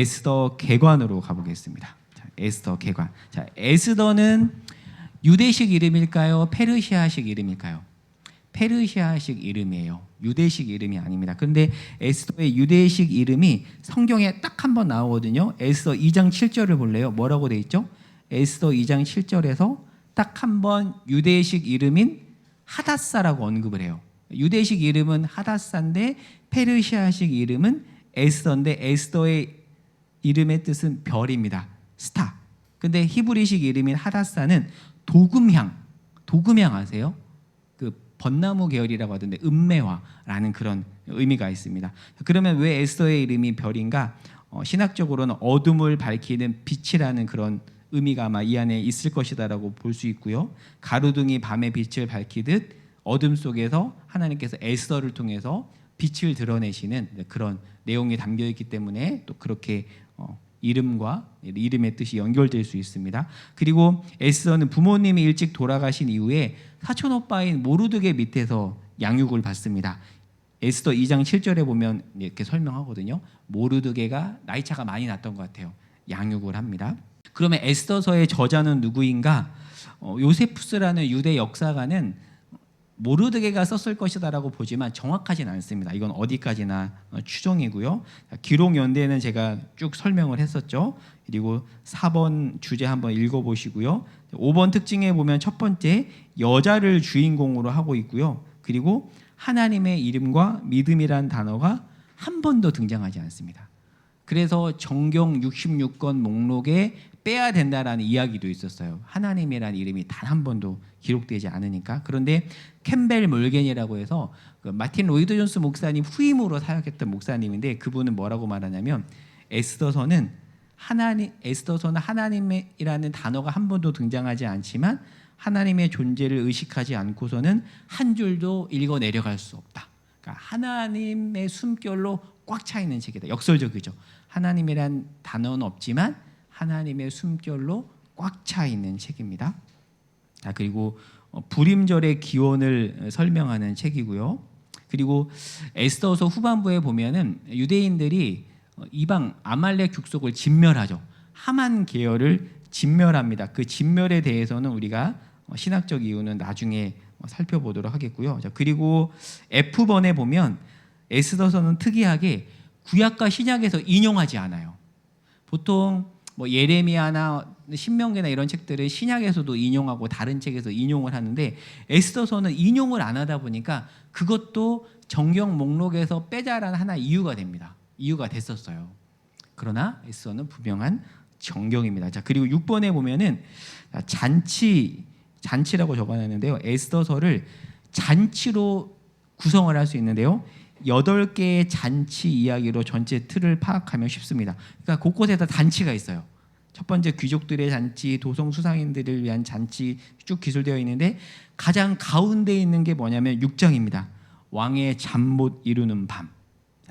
에스더 개관으로 가보겠습니다. 자, 에스더 개관. 자, 에스더는 유대식 이름일까요? 페르시아식 이름일까요? 페르시아식 이름이에요. 유대식 이름이 아닙니다. 그런데 에스더의 유대식 이름이 성경에 딱 한 번 나오거든요. 에스더 2장 7절을 볼래요? 뭐라고 돼 있죠? 에스더 2장 7절에서 딱 한 번 유대식 이름인 하다사라고 언급을 해요. 유대식 이름은 하다사인데 페르시아식 이름은 에스더인데 에스더의 이름의 뜻은 별입니다. 스타. 근데 히브리식 이름인 하다사는 도금향. 도금향 아세요? 그 벚나무 계열이라고 하던데 음매화라는 그런 의미가 있습니다. 그러면 왜 에스더의 이름이 별인가? 어, 신학적으로는 어둠을 밝히는 빛이라는 그런 의미가 아마 이 안에 있을 것이다라고 볼 수 있고요. 가로등이 밤의 빛을 밝히듯 어둠 속에서 하나님께서 에스더를 통해서 빛을 드러내시는 그런 내용이 담겨 있기 때문에 또 그렇게 어, 이름과 이름의 뜻이 연결될 수 있습니다. 그리고 에스더는 부모님이 일찍 돌아가신 이후에 사촌 오빠인 모르드게 밑에서 양육을 받습니다. 에스더 2장 7절에 보면 이렇게 설명하거든요. 모르드게가 나이 차가 많이 났던 것 같아요. 양육을 합니다. 그러면 에스더서의 저자는 누구인가? 어, 요세푸스라는 유대 역사가는 모르드게가 썼을 것이다라고 보지만 정확하진 않습니다. 이건 어디까지나 어, 추정이고요. 자, 기록 연대는 제가 쭉 설명을 했었죠. 그리고 4번 주제 한번 읽어보시고요. 5번 특징에 보면 첫 번째 여자를 주인공으로 하고 있고요. 그리고 하나님의 이름과 믿음이란 단어가 한 번도 등장하지 않습니다. 그래서 정경 66권 목록에 빼야 된다라는 이야기도 있었어요. 하나님이라는 이름이 단 한 번도 기록되지 않으니까. 그런데 캠벨 몰겐이라고 해서 그 마틴 로이드 존스 목사님 후임으로 사역했던 목사님인데 그분은 뭐라고 말하냐면 에스더서는 하나님 에스더서는 하나님이라는 단어가 한 번도 등장하지 않지만 하나님의 존재를 의식하지 않고서는 한 줄도 읽어 내려갈 수 없다. 그러니까 하나님의 숨결로 꽉 차 있는 책이다. 역설적이죠. 하나님이란 단어는 없지만 하나님의 숨결로 꽉 차 있는 책입니다. 자 그리고 어, 불임절의 기원을 설명하는 책이고요. 그리고 에스더서 후반부에 보면은 유대인들이 어, 이방 아말렉 족속을 진멸하죠. 하만 계열을 진멸합니다. 그 진멸에 대해서는 우리가 어, 신학적 이유는 나중에 살펴보도록 하겠고요. 자, 그리고 F번에 보면 에스더서는 특이하게 구약과 신약에서 인용하지 않아요. 보통 뭐 예레미야나 신명기나 이런 책들은 신약에서도 인용하고 다른 책에서 인용을 하는데 에스더서는 인용을 안 하다 보니까 그것도 정경 목록에서 빼자라는 하나 이유가 됩니다. 이유가 됐었어요. 그러나 에스더는 분명한 정경입니다. 자 그리고 6번에 보면은 잔치 잔치라고 적어놨는데요. 에스더서를 잔치로 구성을 할 수 있는데요. 여덟 개의 잔치 이야기로 전체 틀을 파악하면 쉽습니다. 그러니까 곳곳에 다 잔치가 있어요. 첫 번째 귀족들의 잔치, 도성 수상인들을 위한 잔치 쭉 기술되어 있는데 가장 가운데 있는 게 뭐냐면 6장입니다. 왕의 잠 못 이루는 밤.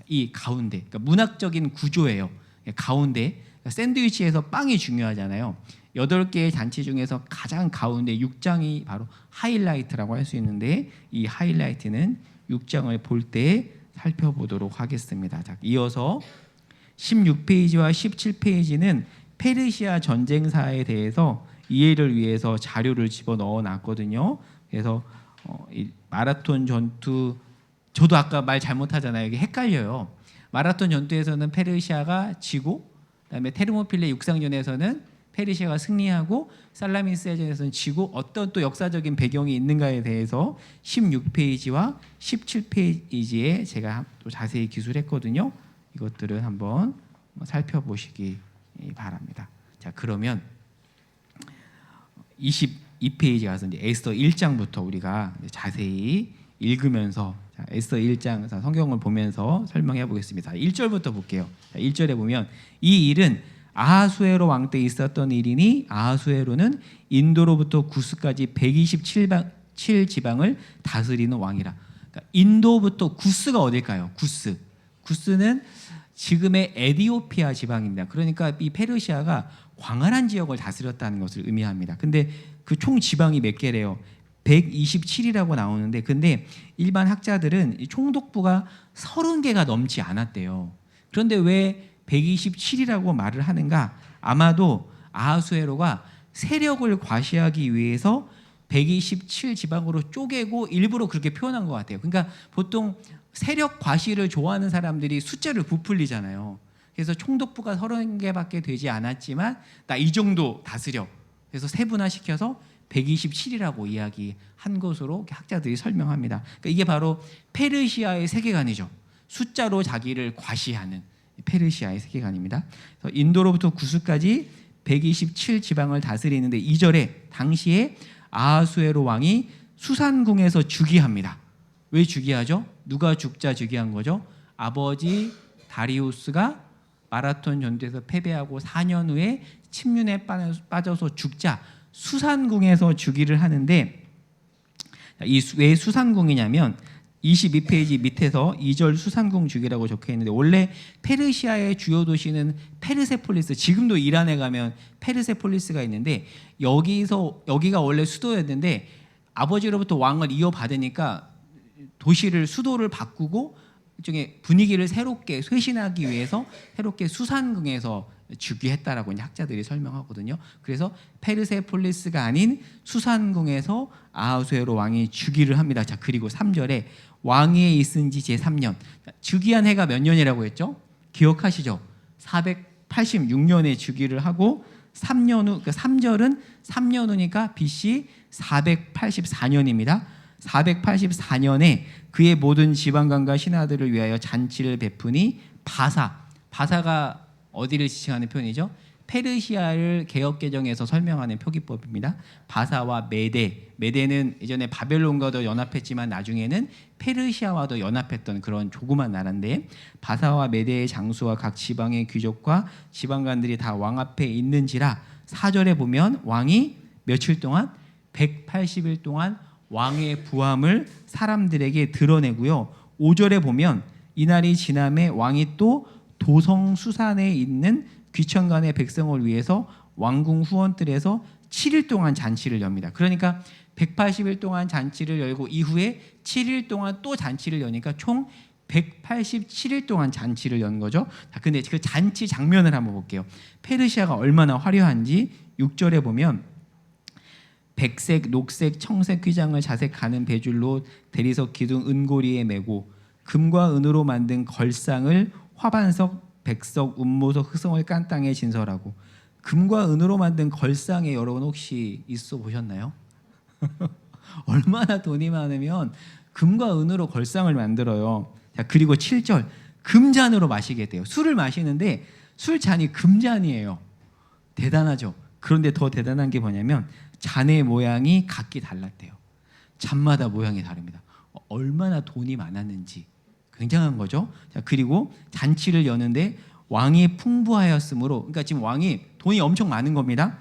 이 가운데, 그러니까 문학적인 구조예요. 가운데 그러니까 샌드위치에서 빵이 중요하잖아요. 여덟 개의 잔치 중에서 가장 가운데 6장이 바로 하이라이트라고 할 수 있는데 이 하이라이트는 6장을 볼 때 살펴보도록 하겠습니다. 자, 이어서 16페이지와 17페이지는 페르시아 전쟁사에 대해서 이해를 위해서 자료를 집어 넣어 놨거든요. 그래서 어, 이 마라톤 전투 저도 아까 말 잘못하잖아요. 이게 헷갈려요. 마라톤 전투에서는 페르시아가 지고 그다음에 테르모필레 육상전에서는 페르시아가 승리하고 살라미스전에서는 지고 어떤 또 역사적인 배경이 있는가에 대해서 16페이지와 17페이지에 제가 또 자세히 기술했거든요. 이것들을 한번 살펴보시기 바랍니다. 자 그러면 22페이지 가서 이제 에스더 1장부터 우리가 자세히 읽으면서 자, 에스더 1장 성경을 보면서 설명해 보겠습니다. 1절부터 볼게요. 자, 1절에 보면 이 일은 아하수에로 왕 때 있었던 일이니 아하수에로는 인도로부터 구스까지 127방 7 지방을 다스리는 왕이라. 그러니까 인도부터 구스가 어딜까요? 구스. 구스는 지금의 에디오피아 지방입니다. 그러니까 이 페르시아가 광활한 지역을 다스렸다는 것을 의미합니다. 근데 그 총 지방이 몇 개래요? 127이라고 나오는데 근데 일반 학자들은 이 총독부가 30개가 넘지 않았대요. 그런데 왜 127이라고 말을 하는가? 아마도 아하수에로가 세력을 과시하기 위해서 127 지방으로 쪼개고 일부러 그렇게 표현한 것 같아요. 그러니까 보통 세력 과시를 좋아하는 사람들이 숫자를 부풀리잖아요. 그래서 총독부가 30개밖에 되지 않았지만 나 이 정도 다스려. 그래서 세분화시켜서 127이라고 이야기한 것으로 학자들이 설명합니다. 그러니까 이게 바로 페르시아의 세계관이죠. 숫자로 자기를 과시하는 페르시아의 세계관입니다. 인도로부터 구스까지 127 지방을 다스리는데 2절에 당시에 아하수에로 왕이 수산궁에서 즉위합니다. 왜 즉위하죠? 누가 죽자 즉위한 거죠? 아버지 다리우스가 마라톤 전투에서 패배하고 4년 후에 침륜에 빠져서 죽자 수산궁에서 즉위를 하는데 이 왜 수산궁이냐면 22페이지 밑에서 2절 수산궁 주기라고 적혀 있는데 원래 페르시아의 주요 도시는 페르세폴리스 지금도 이란에 가면 페르세폴리스가 있는데 여기서 여기가 원래 수도였는데 아버지로부터 왕을 이어받으니까 도시를 수도를 바꾸고 일종의 분위기를 새롭게 쇄신하기 위해서 새롭게 수산궁에서 즉위했다라고 이제 학자들이 설명하거든요. 그래서 페르세폴리스가 아닌 수산궁에서 아하수에로 왕이 즉위를 합니다. 자 그리고 3절에 왕위에 있은 지 제3년 즉위한 해가 몇 년이라고 했죠? 기억하시죠? 486년에 즉위를 하고 3년 후, 그 3절은 3년 후니까 BC 484년입니다. 484년에 그의 모든 지방관과 신하들을 위하여 잔치를 베푸니 바사. 바사가 어디를 지칭하는 표현이죠? 페르시아를 개혁 개정에서 설명하는 표기법입니다. 바사와 메데, 메데는 예전에 바벨론과도 연합했지만 나중에는 페르시아와도 연합했던 그런 조그만 나라인데 바사와 메데의 장수와 각 지방의 귀족과 지방관들이 다 왕 앞에 있는지라 사절에 보면 왕이 며칠 동안 180일 동안 왕의 부함을 사람들에게 드러내고요. 5절에 보면 이날이 지남에 왕이 또 도성 수산에 있는 귀천간의 백성을 위해서 왕궁 후원들에서 7일 동안 잔치를 엽니다. 그러니까 180일 동안 잔치를 열고 이후에 7일 동안 또 잔치를 여니까 총 187일 동안 잔치를 연 거죠. 자, 근데 그 잔치 장면을 한번 볼게요. 페르시아가 얼마나 화려한지 6절에 보면 백색, 녹색, 청색 휘장을 자색하는 배줄로 대리석 기둥 은고리에 메고 금과 은으로 만든 걸상을 화반석, 백석, 운모석, 흑성을 깐 땅에 진설하고 금과 은으로 만든 걸상에 여러분 혹시 있어 보셨나요? 얼마나 돈이 많으면 금과 은으로 걸상을 만들어요. 자, 그리고 7절 금잔으로 마시게 돼요. 술을 마시는데 술 잔이 금잔이에요. 대단하죠. 그런데 더 대단한 게 뭐냐면 잔의 모양이 각기 달랐대요. 잔마다 모양이 다릅니다. 어, 얼마나 돈이 많았는지 굉장한 거죠. 자, 그리고 잔치를 여는데 왕이 풍부하였으므로 그러니까 지금 왕이 돈이 엄청 많은 겁니다.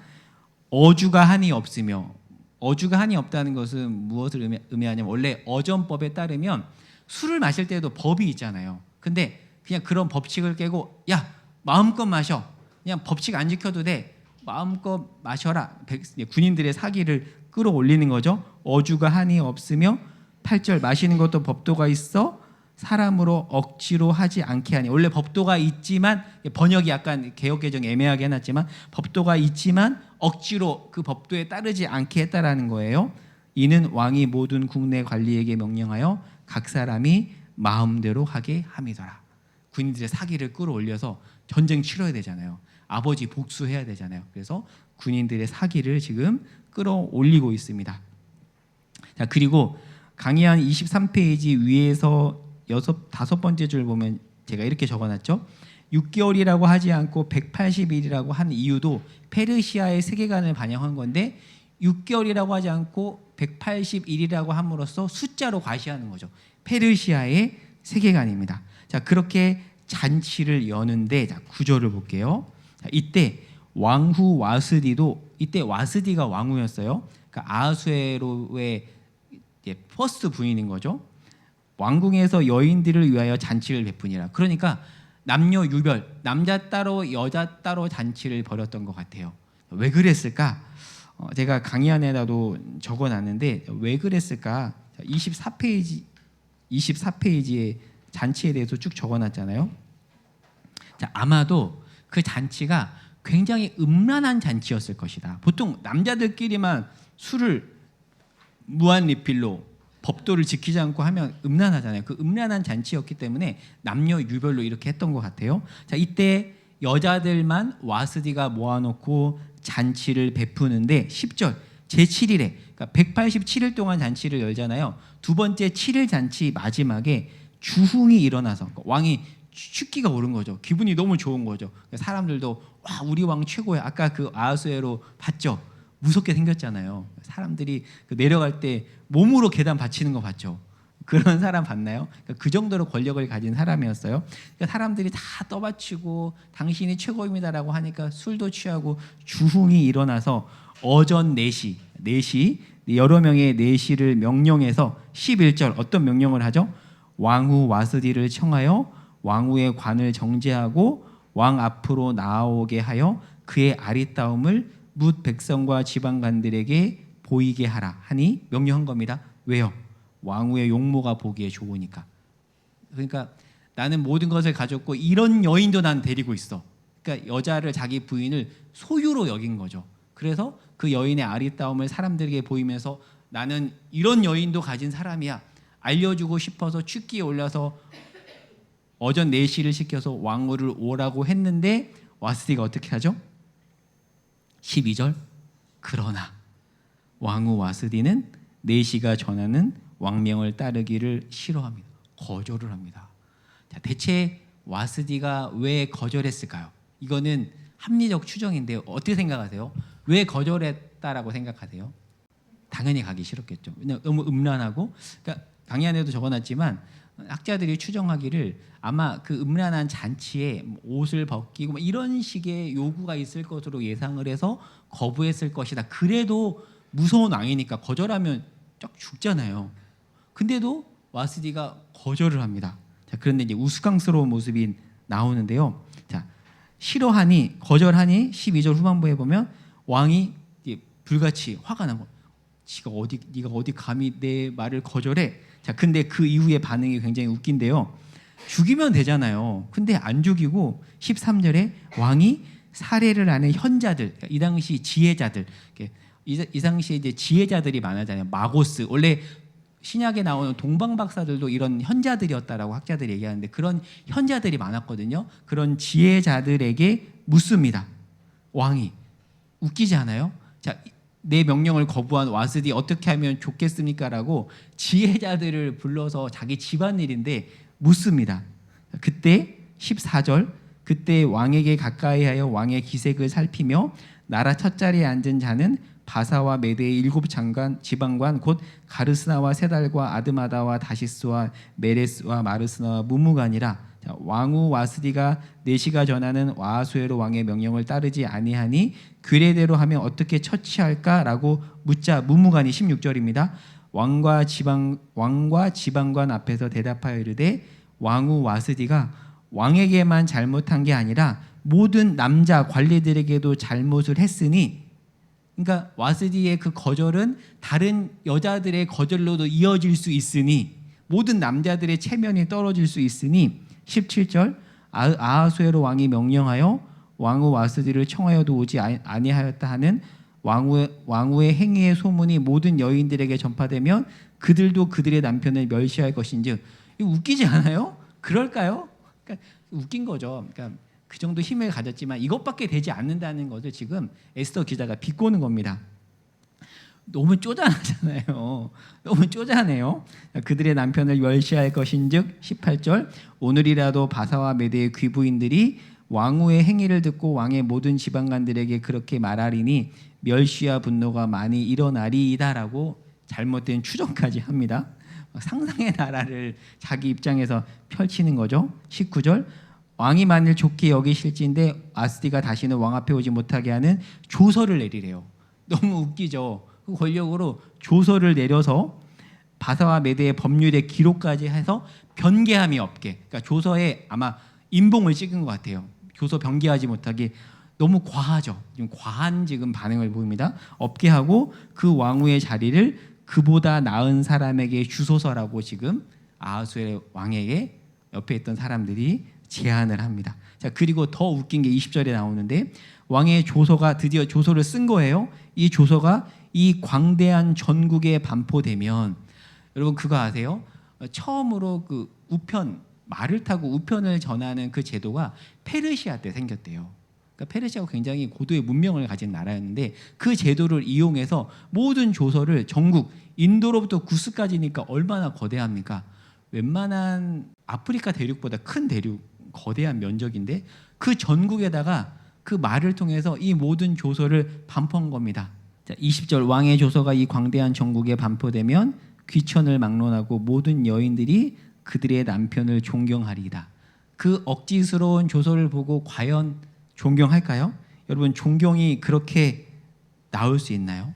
어주가 한이 없으며 어주가 한이 없다는 것은 무엇을 의미, 의미하냐면 원래 어전법에 따르면 술을 마실 때도 법이 있잖아요. 근데 그냥 그런 법칙을 깨고 야 마음껏 마셔. 그냥 법칙 안 지켜도 돼. 마음껏 마셔라. 백- 군인들의 사기를 끌어올리는 거죠. 어주가 한이 없으며 8절 마시는 것도 법도가 있어 사람으로 억지로 하지 않게 하니 원래 법도가 있지만 번역이 약간 개혁 개정 애매하게 해놨지만 법도가 있지만 억지로 그 법도에 따르지 않게 했다라는 거예요. 이는 왕이 모든 국내 관리에게 명령하여 각 사람이 마음대로 하게 함이더라. 군인들의 사기를 끌어올려서 전쟁 치러야 되잖아요. 아버지 복수해야 되잖아요. 그래서 군인들의 사기를 지금 끌어올리고 있습니다. 자 그리고 강의한 23페이지 위에서 여섯 다섯 번째 줄 보면 제가 이렇게 적어놨죠. 6개월이라고 하지 않고 180일이라고 한 이유도 페르시아의 세계관을 반영한 건데 6개월이라고 하지 않고 181이라고 함으로써 숫자로 과시하는 거죠. 페르시아의 세계관입니다. 자 그렇게 잔치를 여는데 자 구절을 볼게요. 자, 이때 왕후 와스디도 이때 와스디가 왕후였어요. 그러니까 아하수에로의 예, 퍼스트 부인인 거죠. 왕궁에서 여인들을 위하여 잔치를 베푸니라. 그러니까 남녀 유별, 남자 따로 여자 따로 잔치를 벌였던 것 같아요. 왜 그랬을까? 어, 제가 강의 안에다도 적어놨는데 왜 그랬을까? 24페이지 24페이지에 잔치에 대해서 쭉 적어놨잖아요. 자, 아마도 그 잔치가 굉장히 음란한 잔치였을 것이다. 보통 남자들끼리만 술을 무한 리필로 법도를 지키지 않고 하면 음란하잖아요. 그 음란한 잔치였기 때문에 남녀 유별로 이렇게 했던 것 같아요. 자, 이때 여자들만 와스디가 모아놓고 잔치를 베푸는데 10절 제7일에 그러니까 187일 동안 잔치를 열잖아요. 두 번째 7일 잔치 마지막에 주흥이 일어나서 그러니까 왕이 축기가 오른 거죠. 기분이 너무 좋은 거죠. 사람들도 와 우리 왕 최고야. 아까 그 아하수에로 봤죠. 무섭게 생겼잖아요. 사람들이 그 내려갈 때 몸으로 계단 받치는 거 봤죠. 그런 사람 봤나요? 그러니까 그 정도로 권력을 가진 사람이었어요. 그러니까 사람들이 다 떠받치고 당신이 최고입니다라고 하니까 술도 취하고 주흥이 일어나서 어전 4시, 4시 여러 명의 내시를 명령해서 11절 어떤 명령을 하죠? 왕후 와스디를 청하여 왕후의 관을 정제하고 왕 앞으로 나오게 하여 그의 아리따움을 뭇 백성과 지방관들에게 보이게 하라 하니 명령한 겁니다. 왜요? 왕후의 용모가 보기에 좋으니까. 그러니까 나는 모든 것을 가졌고 이런 여인도 난 데리고 있어. 그러니까 여자를 자기 부인을 소유로 여긴 거죠. 그래서 그 여인의 아리따움을 사람들에게 보이면서 나는 이런 여인도 가진 사람이야. 알려주고 싶어서 축기에 올라서 어전 내시를 시켜서 왕후를 오라고 했는데 와스디가 어떻게 하죠? 12절 그러나 왕후 와스디는 내시가 전하는 왕명을 따르기를 싫어합니다. 거절을 합니다. 자, 대체 와스디가 왜 거절했을까요? 이거는 합리적 추정인데 어떻게 생각하세요? 왜 거절했다라고 생각하세요? 당연히 가기 싫었겠죠. 왜냐 너무 음란하고 그러니까 강의 안에도 적어놨지만 학자들이 추정하기를 아마 그 음란한 잔치에 뭐 옷을 벗기고 뭐 이런 식의 요구가 있을 것으로 예상을 해서 거부했을 것이다. 그래도 무서운 왕이니까 거절하면 쫙 죽잖아요. 근데도 와스디가 거절을 합니다. 자, 그런데 이제 우스꽝스러운 모습이 나오는데요. 자, 싫어하니 거절하니 12절 후반부에 보면 왕이 불같이 화가 난 거. 지가 어디 네가 어디 감히 내 말을 거절해? 자, 근데 그 이후의 반응이 굉장히 웃긴데요. 죽이면 되잖아요. 근데 안 죽이고 13절에 왕이 사례를 아는 현자들, 그러니까 이 당시 지혜자들, 이 당시에 이제 지혜자들이 많았잖아요. 마고스 원래 신약에 나오는 동방 박사들도 이런 현자들이었다라고 학자들이 얘기하는데 그런 현자들이 많았거든요. 그런 지혜자들에게 묻습니다. 왕이 웃기지 않아요? 자, 내 명령을 거부한 와스디 어떻게 하면 좋겠습니까라고 지혜자들을 불러서 자기 집안일인데 묻습니다. 그때 14절 그때 왕에게 가까이하여 왕의 기색을 살피며 나라 첫 자리에 앉은 자는 바사와 메대의 일곱 장관 지방관 곧 가르스나와 세달과 아드마다와 다시스와 메레스와 마르스나와 무무간이라 자, 왕후 와스디가 내시가 전하는 와수에로 왕의 명령을 따르지 아니하니 규례대로 하면 어떻게 처치할까라고 묻자 무무간이 16절입니다. 왕과 지방 왕과 지방관 앞에서 대답하여 이르되 왕후 와스디가 왕에게만 잘못한 게 아니라 모든 남자 관리들에게도 잘못을 했으니 그러니까 와스디의 그 거절은 다른 여자들의 거절로도 이어질 수 있으니 모든 남자들의 체면이 떨어질 수 있으니 17절 아- 아하수에로 왕이 명령하여 왕후 와스디를 청하여도 오지 아니- 아니하였다 하는 왕후의, 왕후의 행위의 소문이 모든 여인들에게 전파되면 그들도 그들의 남편을 멸시할 것인즉 웃기지 않아요? 그럴까요? 그러니까 웃긴 거죠. 그러니까 그 정도 힘을 가졌지만 이것밖에 되지 않는다는 것을 지금 에스더 기자가 비꼬는 겁니다. 너무 쪼잔하잖아요. 너무 쪼잔해요. 그들의 남편을 멸시할 것인즉 18절 오늘이라도 바사와 메대의 귀부인들이 왕후의 행위를 듣고 왕의 모든 지방관들에게 그렇게 말하리니 멸시와 분노가 많이 일어나리이다라고 잘못된 추정까지 합니다. 상상의 나라를 자기 입장에서 펼치는 거죠. 19절 왕이 만일 좋게 여기실진데 아스디가 다시는 왕 앞에 오지 못하게 하는 조서를 내리래요. 너무 웃기죠. 그 권력으로 조서를 내려서 바사와 메대의 법률의 기록까지 해서 변개함이 없게. 그러니까 조서에 아마 인봉을 찍은 것 같아요. 조서 변개하지 못하게 너무 과하죠. 지금 과한 지금 반응을 보입니다. 없게 하고 그 왕후의 자리를 그보다 나은 사람에게 주소서라고 지금 아하수의 왕에게 옆에 있던 사람들이 제안을 합니다. 자, 그리고 더 웃긴 게 20절에 나오는데 왕의 조서가 드디어 조서를 쓴 거예요. 이 조서가 이 광대한 전국에 반포되면 여러분 그거 아세요? 어, 처음으로 그 우편 말을 타고 우편을 전하는 그 제도가 페르시아 때 생겼대요. 그러니까 페르시아가 굉장히 고도의 문명을 가진 나라였는데 그 제도를 이용해서 모든 조서를 전국 인도로부터 구스까지니까 얼마나 거대합니까? 웬만한 아프리카 대륙보다 큰 대륙 거대한 면적인데 그 전국에다가 그 말을 통해서 이 모든 조서를 반포한 겁니다. 자, 20절 왕의 조서가 이 광대한 전국에 반포되면 귀천을 막론하고 모든 여인들이 그들의 남편을 존경하리이다. 그 억지스러운 조서를 보고 과연 존경할까요? 여러분 존경이 그렇게 나올 수 있나요?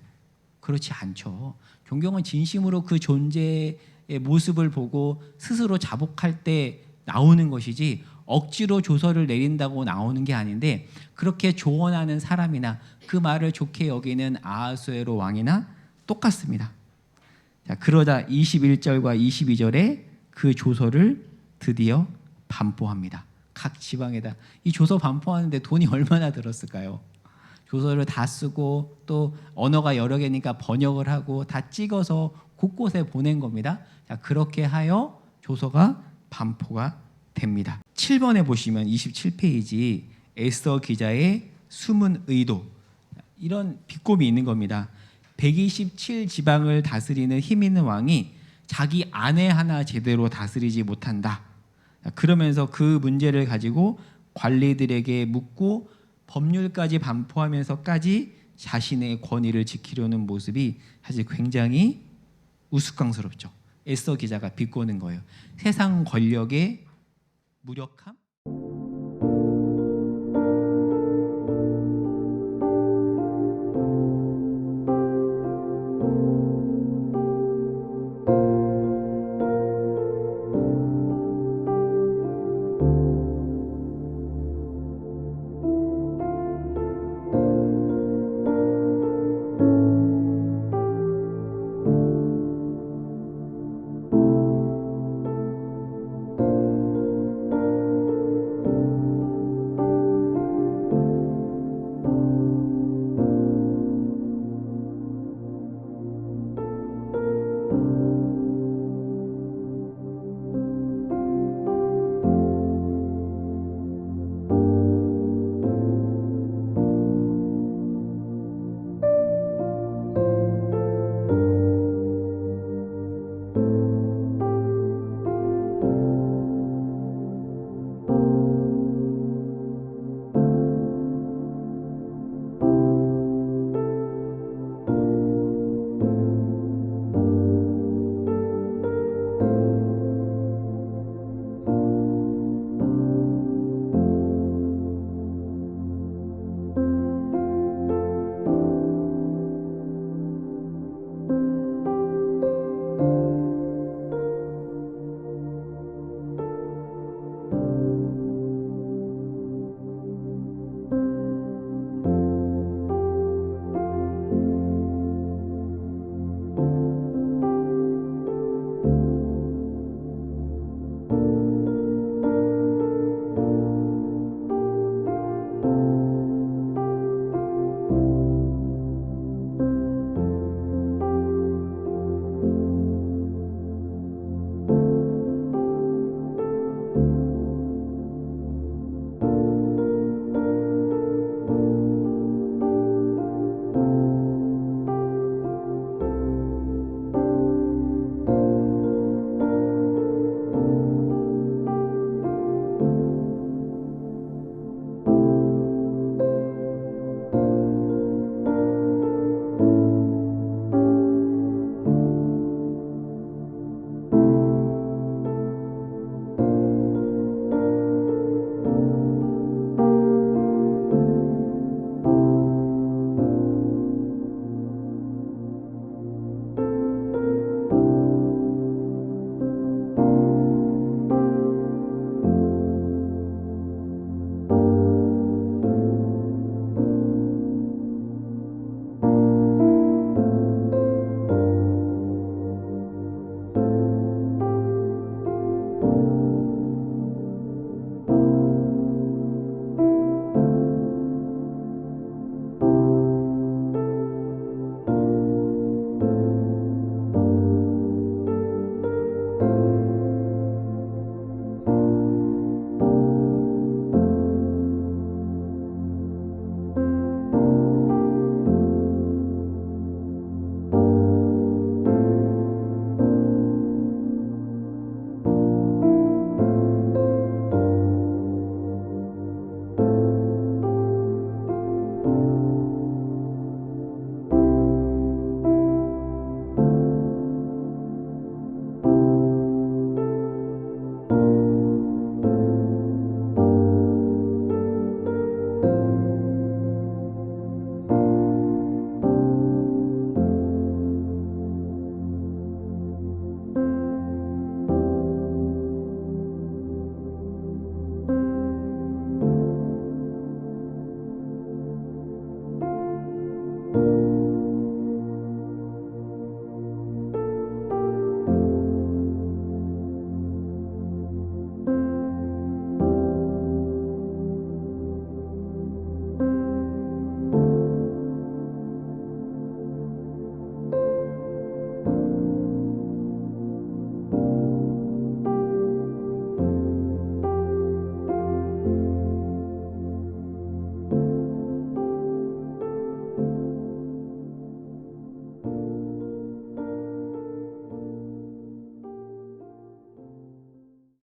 그렇지 않죠. 존경은 진심으로 그 존재의 모습을 보고 스스로 자복할 때 나오는 것이지 억지로 조서를 내린다고 나오는 게 아닌데 그렇게 조언하는 사람이나 그 말을 좋게 여기는 아하수에로 왕이나 똑같습니다. 자, 그러다 21절과 22절에 그 조서를 드디어 반포합니다. 각 지방에다 이 조서 반포하는데 돈이 얼마나 들었을까요? 조서를 다 쓰고 또 언어가 여러 개니까 번역을 하고 다 찍어서 곳곳에 보낸 겁니다. 자, 그렇게 하여 조서가 반포가 됩니다. 7번에 보시면 27페이지 에스더 기자의 숨은 의도 이런 비꼼이 있는 겁니다. 127 지방을 다스리는 힘 있는 왕이 자기 아내 하나 제대로 다스리지 못한다. 그러면서 그 문제를 가지고 관리들에게 묻고 법률까지 반포하면서까지 자신의 권위를 지키려는 모습이 사실 굉장히 우스꽝스럽죠. 에스더 기자가 비꼬는 거예요. 세상 권력의 무력함,